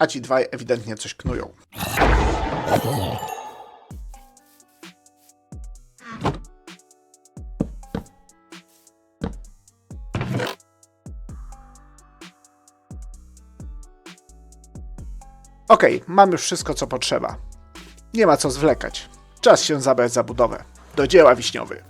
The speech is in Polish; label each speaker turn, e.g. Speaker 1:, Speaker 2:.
Speaker 1: a ci dwaj ewidentnie coś knują. Okej, mam już wszystko co potrzeba. Nie ma co zwlekać. Czas się zabrać za budowę. Do dzieła wiśniowy.